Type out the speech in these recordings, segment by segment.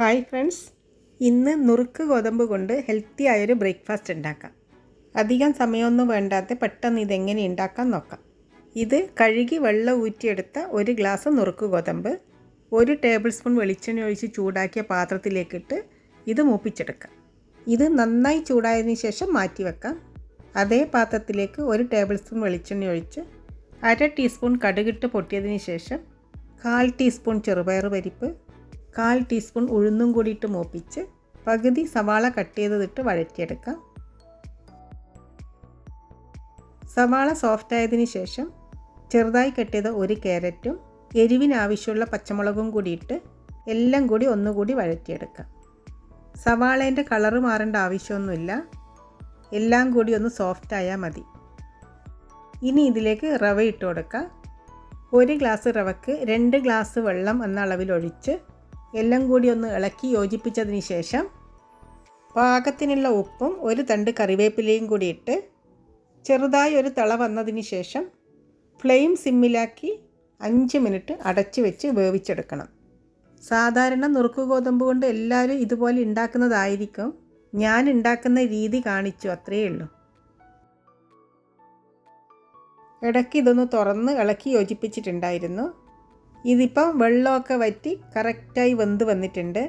Hi friends ഇന്ന് നുറുക്ക് ഗോതമ്പ് കൊണ്ട് ഹെൽത്തി ആയൊരു ബ്രേക്ക്ഫാസ്റ്റ് ഉണ്ടാക്കാം അധികം സമയമൊന്നും വേണ്ടാതെ പെട്ടെന്ന് ഇതെങ്ങനെ ഉണ്ടാക്കാൻ നോക്കാം ഇത് കഴുകി വെള്ളം ഊറ്റിയെടുത്ത ഒരു ഗ്ലാസ് നുറുക്ക് ഗോതമ്പ് ഒരു ടേബിൾ സ്പൂൺ വെളിച്ചെണ്ണ ഒഴിച്ച് ചൂടാക്കിയ പാത്രത്തിലേക്കിട്ട് ഇത് മൂപ്പിച്ചെടുക്കാം ഇത് നന്നായി ചൂടായതിനു ശേഷം മാറ്റി വെക്കാം അതേ പാത്രത്തിലേക്ക് ഒരു ടേബിൾ സ്പൂൺ വെളിച്ചെണ്ണ ഒഴിച്ച് അര ടീസ്പൂൺ കടുകിട്ട് പൊട്ടിയതിന് ശേഷം കാൽ ടീസ്പൂൺ ചെറുപയർ പരിപ്പ് കാൽ ടീസ്പൂൺ ഉഴുന്നും കൂടിയിട്ട് മൂപ്പിച്ച് പകുതി സവാള കട്ട് ചെയ്തതിട്ട് വഴറ്റിയെടുക്കാം സവാള സോഫ്റ്റ് ആയതിനു ശേഷം ചെറുതായി ചെയ്ത ഒരു ക്യാരറ്റും എരിവിനാവശ്യമുള്ള പച്ചമുളകും കൂടിയിട്ട് എല്ലാം കൂടി ഒന്നുകൂടി വഴറ്റിയെടുക്കാം സവാളേൻ്റെ കളറ് മാറേണ്ട ആവശ്യമൊന്നുമില്ല എല്ലാം കൂടി ഒന്ന് സോഫ്റ്റ് ആയാൽ മതി ഇനി ഇതിലേക്ക് റവ ഇട്ട് കൊടുക്കുക ഒരു ഗ്ലാസ് റവക്ക് രണ്ട് ഗ്ലാസ് വെള്ളം എന്ന അളവിൽ ഒഴിച്ച് എല്ലാം കൂടി ഒന്ന് ഇളക്കി യോജിപ്പിച്ചതിന് ശേഷം പാകത്തിനുള്ള ഉപ്പും ഒരു തണ്ട് കറിവേപ്പിലയും കൂടി ഇട്ട് ചെറുതായി ഒരു തള വന്നതിന് ശേഷം ഫ്ലെയിം സിമ്മിലാക്കി അഞ്ച് മിനിറ്റ് അടച്ച് വെച്ച് വേവിച്ചെടുക്കണം സാധാരണ നുറുക്ക് ഗോതമ്പ് കൊണ്ട് എല്ലാവരും ഇതുപോലെ ഉണ്ടാക്കുന്നതായിരിക്കും ഞാൻ ഉണ്ടാക്കുന്ന രീതി കാണിച്ചു അത്രയേ ഉള്ളൂ ഇടയ്ക്ക് ഇതൊന്ന് തുറന്ന് ഇളക്കി യോജിപ്പിച്ചിട്ടുണ്ടായിരുന്നു ഇതിപ്പം വെള്ളമൊക്കെ വറ്റി കറക്റ്റായി വെന്ത് വന്നിട്ടുണ്ട്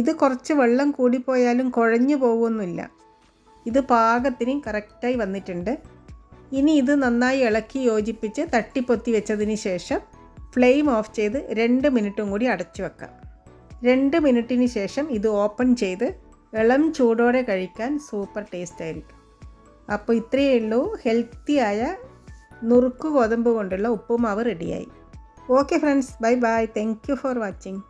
ഇത് കുറച്ച് വെള്ളം കൂടിപ്പോയാലും കുഴഞ്ഞു പോകുന്നില്ല ഇത് പാകത്തിന് കറക്റ്റായി വന്നിട്ടുണ്ട് ഇനി ഇത് നന്നായി ഇളക്കി യോജിപ്പിച്ച് തട്ടിപ്പൊത്തി വെച്ചതിന് ശേഷം ഫ്ലെയിം ഓഫ് ചെയ്ത് രണ്ട് മിനിറ്റും കൂടി അടച്ചു വെക്കാം രണ്ട് മിനിറ്റിന് ശേഷം ഇത് ഓപ്പൺ ചെയ്ത് ഇളം ചൂടോടെ കഴിക്കാൻ സൂപ്പർ ടേസ്റ്റ് ആയിരിക്കും അപ്പോൾ ഇത്രയേ ഉള്ളൂ ഹെൽത്തിയായ നുറുക്ക് ഗോതമ്പ് കൊണ്ടുള്ള ഉപ്പുമാവ് റെഡിയായി Okay friends, bye bye. Thank you for watching.